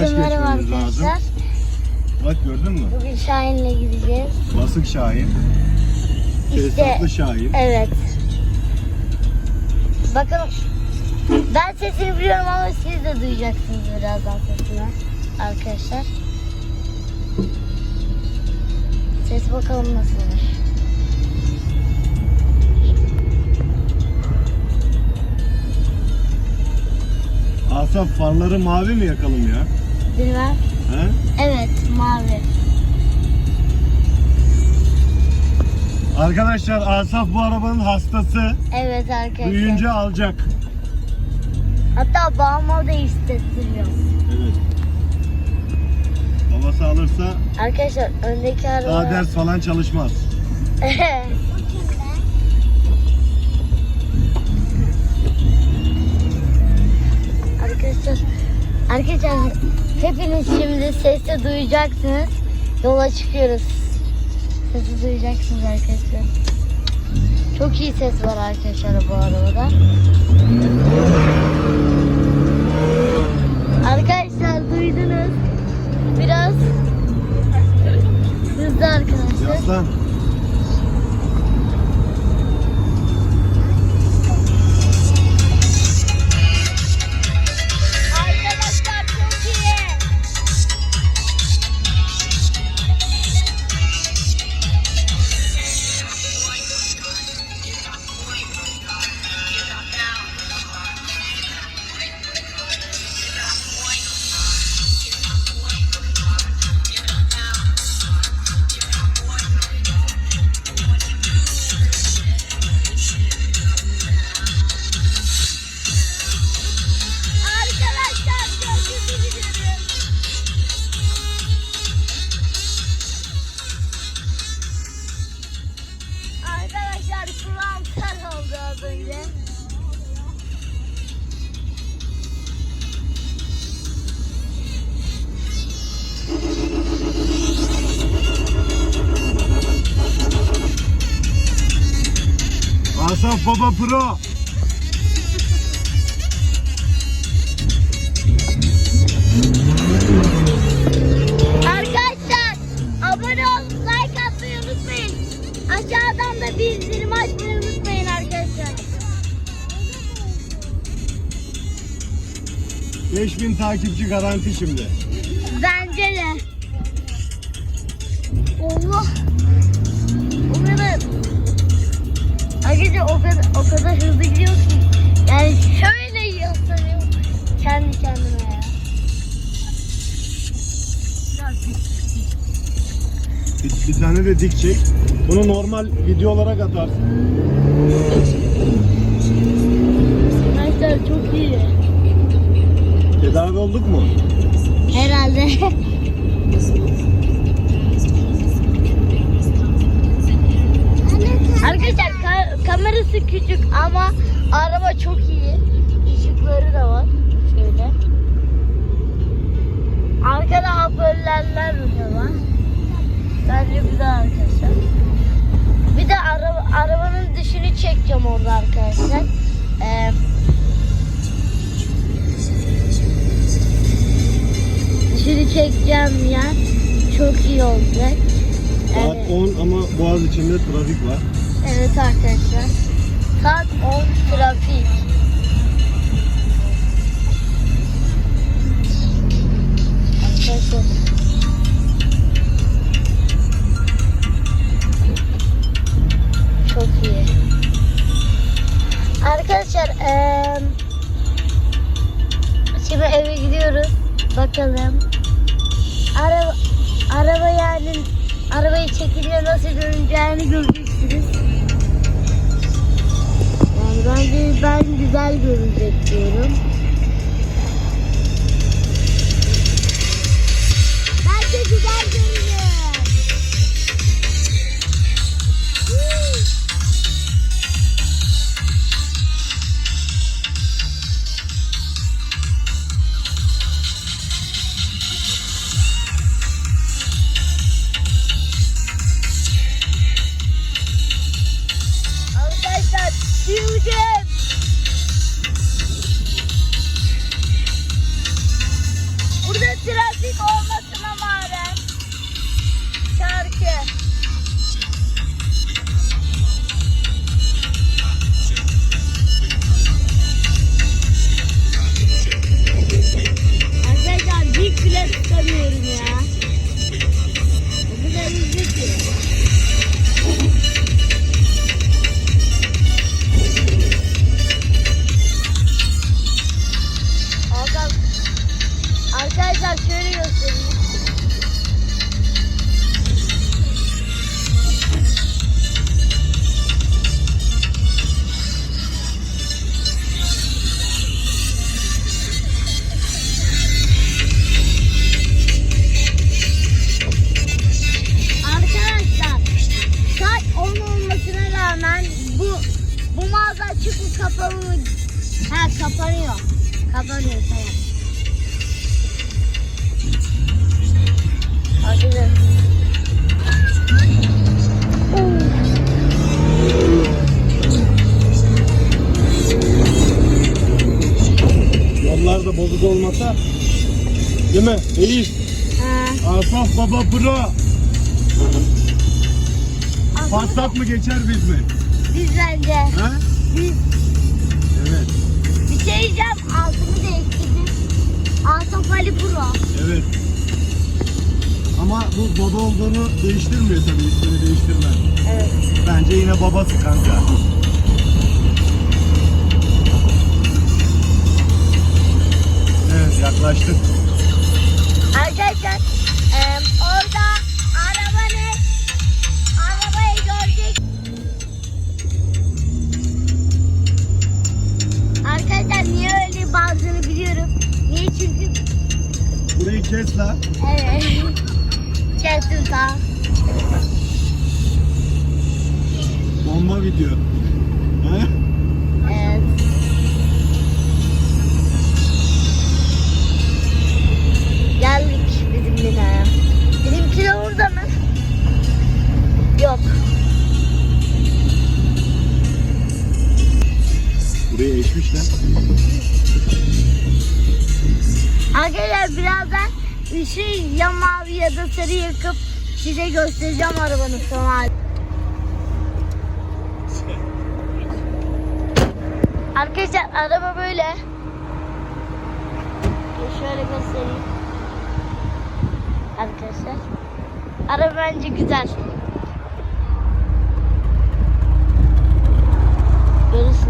Merhaba geçmemiz lazım. arkadaşlar. Bak gördün mü? Bugün Şahin'le gideceğiz. Basık Şahin. İşte Tesisatlı Şahin. evet. Bakın ben sesini biliyorum ama siz de duyacaksınız birazdan sesini arkadaşlar. Ses bakalım nasılmış. Asaf farları mavi mi yakalım ya? He? Evet mavi. Arkadaşlar Asaf bu arabanın hastası. Evet arkadaşlar. Büyüyünce alacak. Hatta bağıma da hissettiriyor. Evet. Babası alırsa Arkadaşlar öndeki araba... daha ders falan çalışmaz. Arkadaşlar, arkadaşlar hepiniz şimdi sesi duyacaksınız. Yola çıkıyoruz. Sesi duyacaksınız arkadaşlar. Çok iyi ses var arkadaşlar bu arabada. Arkadaşlar duydunuz. Biraz hızlı arkadaşlar. Yaslan. Asaf Baba Pro. Arkadaşlar abone olup like atmayı unutmayın. Aşağıdan da bildirim açmayı unutmayın arkadaşlar. 5000 takipçi garanti şimdi. Bence o kadar, hızlı gidiyor ki. Yani şöyle yaslanıyor. Kendi kendime ya. Bir, bir tane de dik çek. Bunu normal video olarak atarsın. Arkadaşlar çok iyi. Tedavi olduk mu? Herhalde. ama Boğaz içinde trafik var. Evet arkadaşlar. Saat 10 trafik. Arkadaşlar. Arabayı çekince nasıl görüneceğini göreceksiniz. Yani bence ben güzel görünecek diyorum. Bence güzel Tamam. Hadi. Yollar da bozuk olmasa. Değil mi? İyi. Ha. Asaf Baba. Aslında Passat mı geçer biz mi? biz bence. Ha? Biz Evet. Şey diyeceğim. Altını değiştirdim. Asaf Ali Pro. Evet. Ama bu baba olduğunu değiştirmiyor tabii ismini değiştirmez. Evet. Bence yine babası kanka. Evet yaklaştık. Arkadaşlar eee, orada Video. He? Evet. Geldik bizim binaya. Orada mı? Yok. Burayı eşmişler. Arkadaşlar birazdan ışığı ya mavi ya da sarı yakıp size göstereceğim arabanın son hali. Arkadaşlar araba böyle. E, şöyle göstereyim. Arkadaşlar. Araba bence güzel. Görürsün.